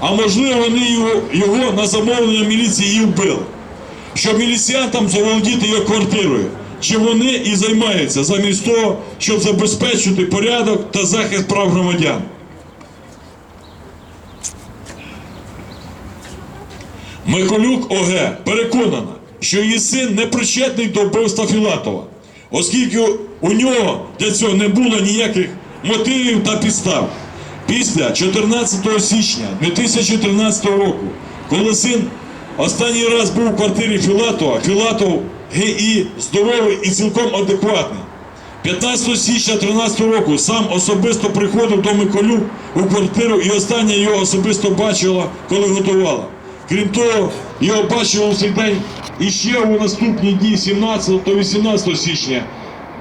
А можливо, вони його, його на замовлення міліції і вбили. Щоб міліціянтам заволодіти його квартирою. Чи вони і займаються замість того, щоб забезпечити порядок та захист прав громадян. Миколюк ОГ переконана, що її син не причетний до вбивства Філатова, оскільки у нього для цього не було ніяких мотивів та підстав. Після 14 січня 2013 року, коли син останній раз був у квартирі Філатова, Філатов ГІ здоровий і цілком адекватний. 15 січня 2013 року сам особисто приходив до Миколюк у квартиру і остання його особисто бачила, коли готувала. Крім того, його бачили у цей день іще у наступні дні 17 та 18 січня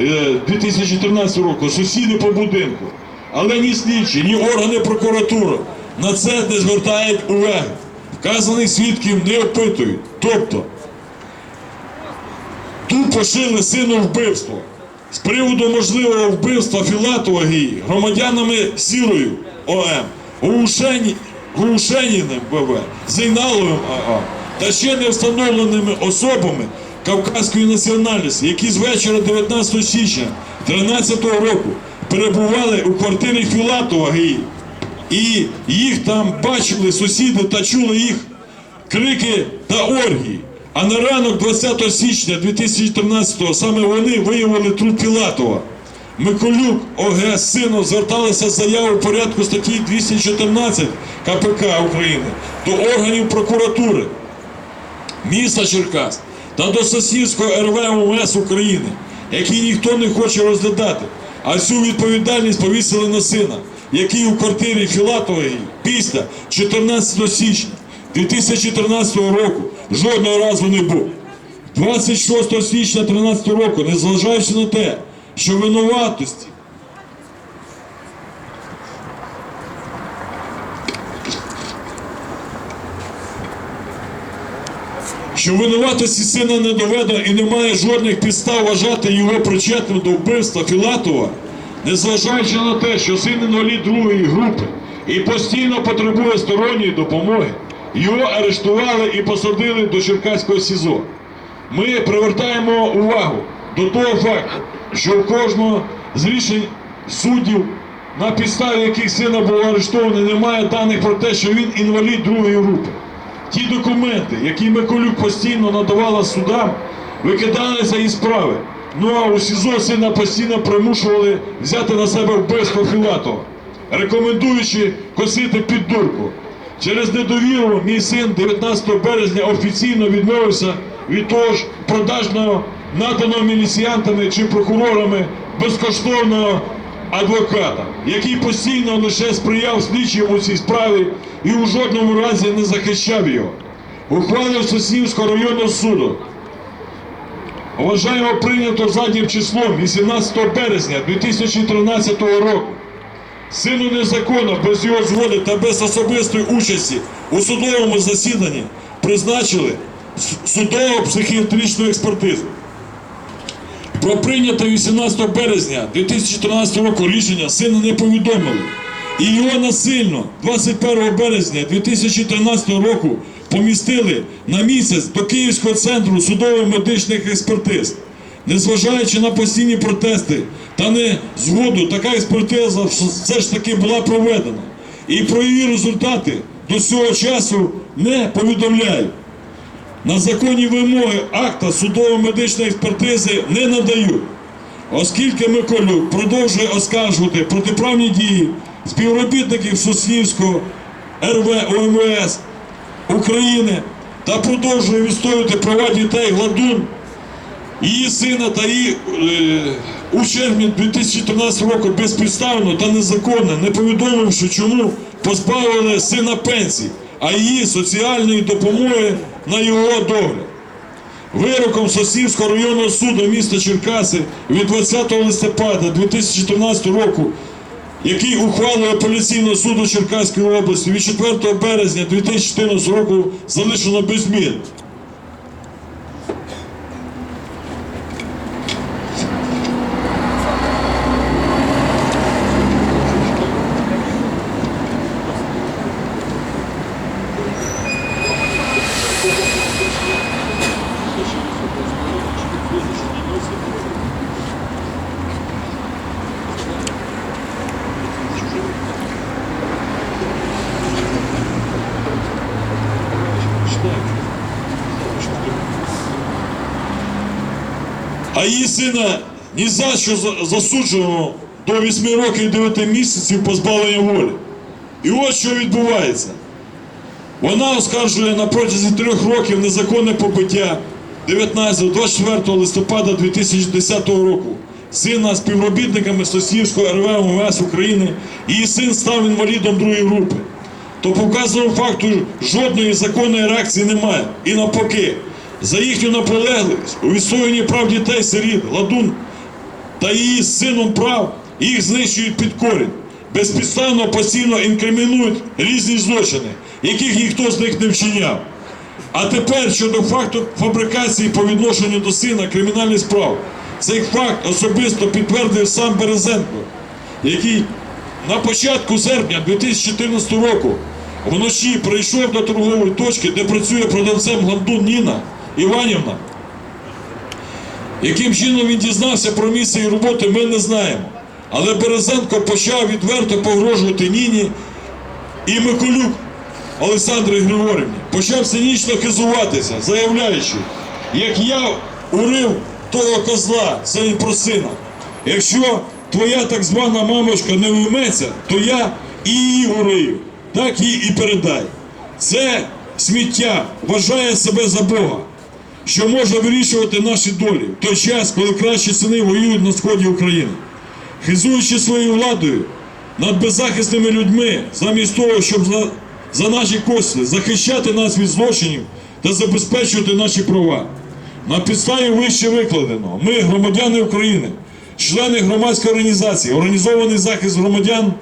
е, 2013 року сусіди по будинку. Але ні слідчі, ні органи прокуратури на це не звертають уваги. Вказаних свідків не опитують. Тобто тут пошили сину вбивство. З приводу можливого вбивства Філатова ГІ громадянами Сірою ОМ, Гушені, Гушеніним БВ, Зейналовим АА та ще не встановленими особами кавказької національності, які з вечора 19 січня 2013 року перебували у квартирі Філатова І їх там бачили сусіди та чули їх крики та оргії. А на ранок 20 січня 2013-го саме вони виявили труп Філатова. Миколюк ОГ з сином зверталися з заявою порядку статті 214 КПК України до органів прокуратури міста Черкас та до Сосівського РВ УМС України, які ніхто не хоче розглядати, а всю відповідальність повісили на сина, який у квартирі Філатової після 14 січня 2014 року жодного разу не був. 26 січня 2013 року, незважаючи на те, що винуватості що винуватості сина не доведено і немає жодних підстав вважати його причетним до вбивства Філатова, незважаючи на те, що син інвалід другої групи і постійно потребує сторонньої допомоги, його арештували і посадили до Черкаського СІЗО. Ми привертаємо увагу до того факту, що у кожного з рішень суддів, на підставі яких сина було арештовано, немає даних про те, що він інвалід другої групи. Ті документи, які Миколюк постійно надавала судам, викидалися із справи. Ну а у СІЗО сина постійно примушували взяти на себе вбивство Філатова, рекомендуючи косити під дурку. Через недовіру мій син 19 березня офіційно відмовився від того ж продажного наданого міліціянтами чи прокурорами безкоштовного адвоката, який постійно лише сприяв слідчим у цій справі і у жодному разі не захищав його. Ухвалив Соснівського районного суду. Вважаємо прийнято заднім числом 18 березня 2013 року. Сину незаконно, без його згоди та без особистої участі у судовому засіданні призначили судово психіатричну експертизу. Про прийняте 18 березня 2014 року рішення сина не повідомили. І його насильно 21 березня 2013 року помістили на місяць до Київського центру судово-медичних експертиз. Незважаючи на постійні протести та не згоду, така експертиза все ж таки була проведена. І про її результати до цього часу не повідомляють. На законні вимоги акта судово-медичної експертизи не надають, оскільки Миколюк продовжує оскаржувати протиправні дії співробітників Соснівського РВ ОМВС України та продовжує відстоювати права дітей Гладун, її сина та її е, у червні 2014 року безпідставно та незаконно, не повідомивши, чому позбавили сина пенсії, а її соціальної допомоги на його догляд. Вироком Сосівського районного суду міста Черкаси від 20 листопада 2014 року, який ухвалив апеляційного суду Черкаської області від 4 березня 2014 року залишено без змін. А її сина ні за що за- засуджено до 8 років і 9 місяців позбавлення волі. І от що відбувається. Вона оскаржує на протязі трьох років незаконне побиття 19-24 листопада 2010 року сина співробітниками Сосівського РВ МВС України. Її син став інвалідом другої групи. То по вказаному факту жодної законної реакції немає. І навпаки, за їхню наполегливість у відстоюванні прав дітей сиріт, ладун та її сином прав їх знищують під корінь. Безпідставно постійно інкримінують різні злочини, яких ніхто з них не вчиняв. А тепер щодо факту фабрикації по відношенню до сина кримінальних справ. Цей факт особисто підтвердив сам Березенко, який на початку серпня 2014 року вночі прийшов до торгової точки, де працює продавцем Гандун Ніна Іванівна. Яким чином він дізнався про місце її роботи, ми не знаємо. Але Березенко почав відверто погрожувати Ніні і Миколюк Олександрі Григорівні. Почав цинічно хизуватися, заявляючи, як я урив того козла, це він про сина. Якщо твоя так звана мамочка не вийметься, то я і її урию. Так їй і передай. Це сміття вважає себе за Бога що може вирішувати наші долі в той час, коли кращі сини воюють на сході України. Хизуючи своєю владою над беззахисними людьми, замість того, щоб за, за наші кости захищати нас від злочинів та забезпечувати наші права. На підставі вище викладеного, ми, громадяни України, члени громадської організації, організований захист громадян,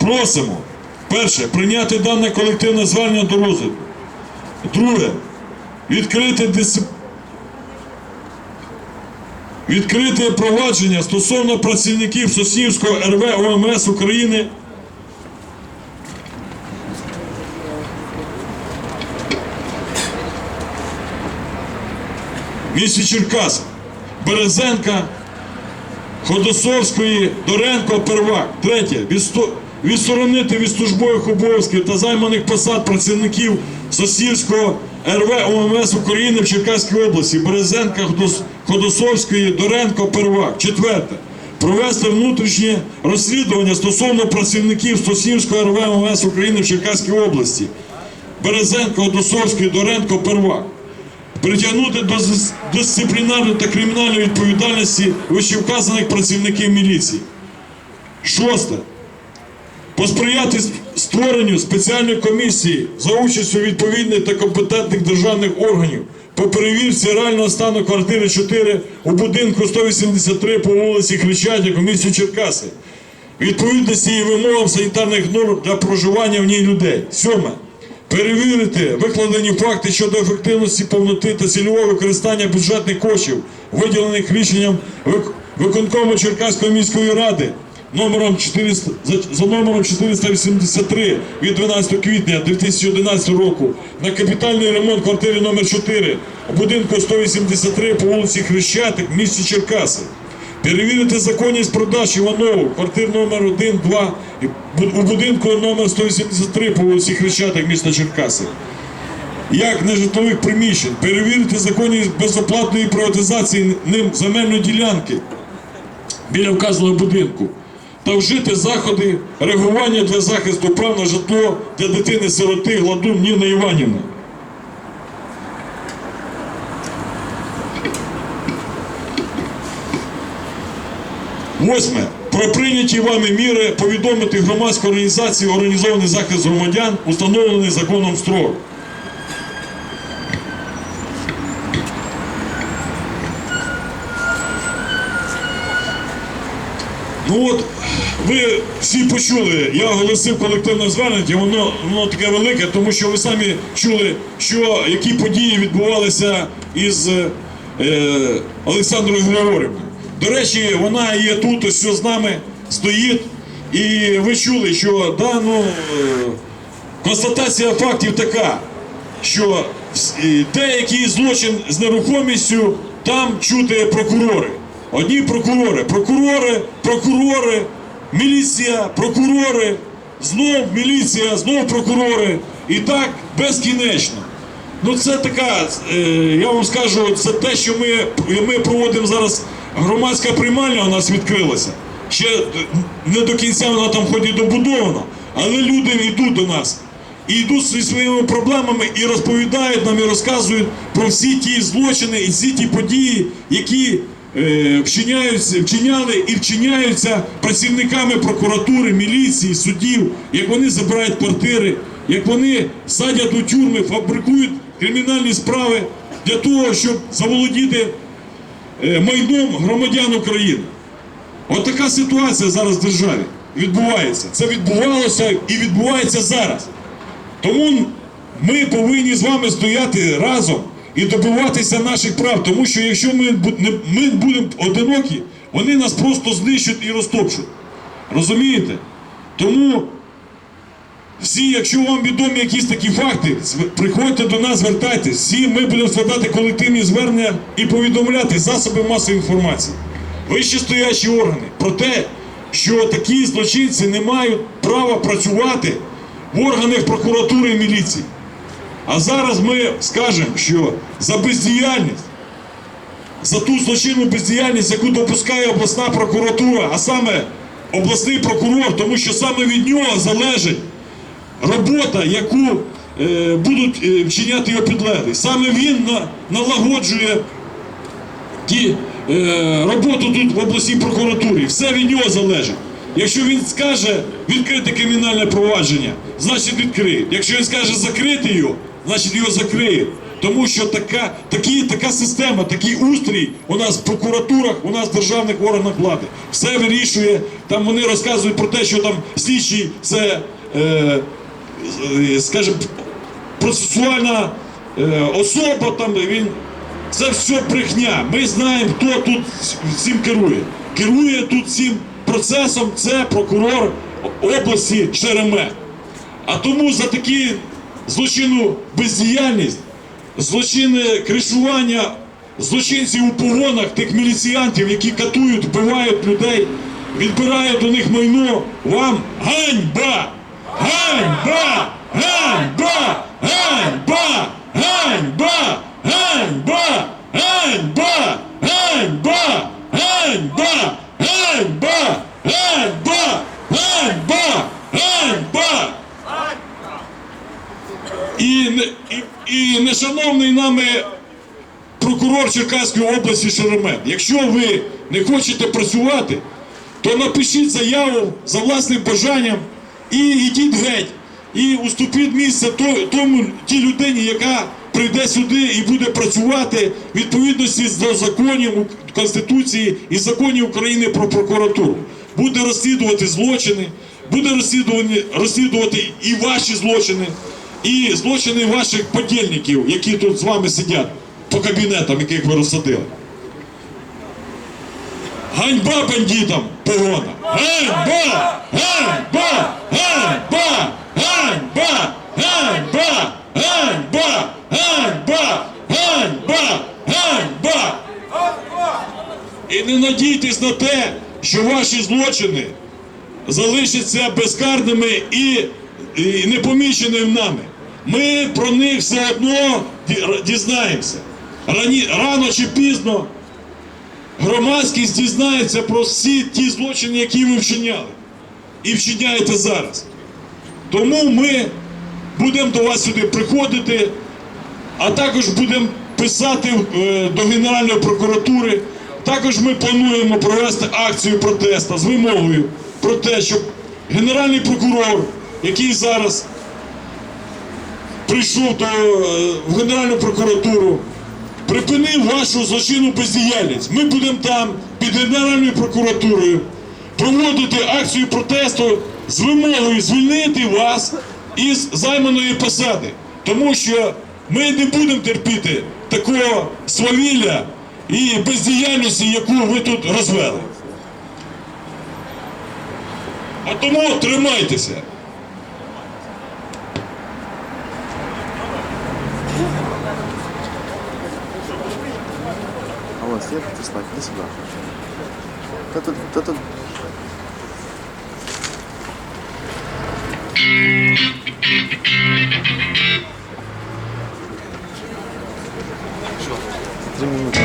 просимо перше прийняти дане колективне звернення до розгляду. Друге, відкрити дисцип... відкрити провадження стосовно працівників Соснівського РВ ОМС України місті Черкас, Березенка, Ходосовської, Доренко, Первак. Третє. Відсто- Відсторонити від службових обов'язків та займаних посад працівників Сосівського РВ ОМС України в Черкаській області Березенка, Ходосовської, Доренко, Первак. Четверте. Провести внутрішнє розслідування стосовно працівників Сосівського РВ ОМС України в Черкаській області. Березенко, Ходосовський, Доренко, Первак притягнути до дисциплінарної та кримінальної відповідальності вищевказаних працівників міліції. Шосте. Посприяти створенню спеціальної комісії за участю відповідних та компетентних державних органів по перевірці реального стану квартири 4 у будинку 183 по вулиці Хрещатик у місті Черкаси. Відповідності і вимогам санітарних норм для проживання в ній людей. Сьоме. Перевірити викладені факти щодо ефективності повноти та цільового використання бюджетних коштів, виділених рішенням виконкому Черкаської міської ради номером 400, за, номером 483 від 12 квітня 2011 року на капітальний ремонт квартири номер 4 у будинку 183 по вулиці Хрещатик місті Черкаси. Перевірити законність продаж Іванову, квартир номер 1, 2 і у будинку номер 183 по вулиці Хрещатик міста Черкаси. Як нежитлових приміщень, перевірити законність безоплатної приватизації ним земельної ділянки біля вказаного будинку та вжити заходи реагування для захисту прав на житло для дитини-сироти Гладун Ніни Іванівни. Восьме. Про прийняті вами міри повідомити громадську організацію Організований захист громадян, установлений законом строк. Ну от, ви всі почули, я оголосив колективне звернення, воно, воно таке велике, тому що ви самі чули, що які події відбувалися із е, Олександрою Григорівною. До речі, вона є тут, ось з нами стоїть, і ви чули, що да, ну, е, констатація фактів така, що деякий злочин з нерухомістю там чути прокурори. Одні прокурори, прокурори, прокурори, міліція, прокурори, знов міліція, знов прокурори. І так безкінечно. Ну це така, е, я вам скажу, це те, що ми, ми проводимо зараз. Громадська приймальня у нас відкрилася. Ще не до кінця вона там ході добудована, але люди йдуть до нас. І йдуть зі своїми проблемами і розповідають нам і розказують про всі ті злочини і всі ті події, які е, вчиняли і вчиняються працівниками прокуратури, міліції, судів, як вони забирають квартири, як вони садять у тюрми, фабрикують кримінальні справи для того, щоб заволодіти е, майном громадян України. От така ситуація зараз в державі відбувається. Це відбувалося і відбувається зараз. Тому ми повинні з вами стояти разом і добиватися наших прав. Тому що якщо ми, ми будемо одинокі, вони нас просто знищать і розтопчуть. Розумієте? Тому всі, якщо вам відомі якісь такі факти, приходьте до нас, звертайтесь. Всі ми будемо складати колективні звернення і повідомляти засоби масової інформації. Вищі стоячі органи про те, що такі злочинці не мають права працювати в органах прокуратури і міліції. А зараз ми скажемо, що за бездіяльність, за ту злочинну бездіяльність, яку допускає обласна прокуратура, а саме обласний прокурор, тому що саме від нього залежить робота, яку е, будуть е, вчиняти його підлеглі. Саме він на, налагоджує ті, е, роботу тут в обласній прокуратурі. Все від нього залежить. Якщо він скаже відкрити кримінальне провадження, значить відкриють. Якщо він скаже закрити його, значить його закриють. Тому що така, такі, така система, такий устрій у нас в прокуратурах, у нас в державних органах влади. Все вирішує. Там вони розказують про те, що там слідчий це, е, скажімо, процесуальна е, особа, там він це все брехня. Ми знаємо, хто тут цим керує. Керує тут цим процесом це прокурор області Шеремет. А тому за такі злочинну бездіяльність, злочинне кришування злочинців у погонах, тих міліціянтів, які катують, вбивають людей, відбирають у них майно, вам ганьба! Ганьба! Ганьба! Ганьба! Ганьба! Ганьба! Ганьба! Ганьба! Ганьба! Ганьба! Ганьба! Ганьба! Ганьба! І, і, і нешановний нами прокурор Черкаської області Шеремет. Якщо ви не хочете працювати, то напишіть заяву за власним бажанням і йдіть геть. І уступіть місце тому тій людині, яка прийде сюди і буде працювати в відповідності до законів Конституції і законів України про прокуратуру. Буде розслідувати злочини, буде розслідувати і ваші злочини, і злочини ваших подільників, які тут з вами сидять по кабінетам, яких ви розсадили. Ганьба бандитам погона! Ганьба! Ганьба! Ганьба! Ганьба! Ганьба! Ганьба! Ганьба! Ганьба! Ганьба! І не надійтесь на те, що ваші злочини залишаться безкарними і, і нами. Ми про них все одно дізнаємося. Рані, рано чи пізно громадськість дізнається про всі ті злочини, які ви вчиняли. І вчиняєте зараз. Тому ми будемо до вас сюди приходити, а також будемо писати е, до Генеральної прокуратури. Також ми плануємо провести акцію протесту з вимогою про те, щоб Генеральний прокурор, який зараз прийшов до, е, в Генеральну прокуратуру, припинив вашу злочинну бездіяльність. Ми будемо там під Генеральною прокуратурою проводити акцію протесту з вимогою звільнити вас із займаної посади. Тому що ми не будемо терпіти такого свавілля і бездіяльності, яку ви тут розвели. А тому тримайтеся. Вот, следующий слайд, иди сюда. Да тут, да тут. Три минуты.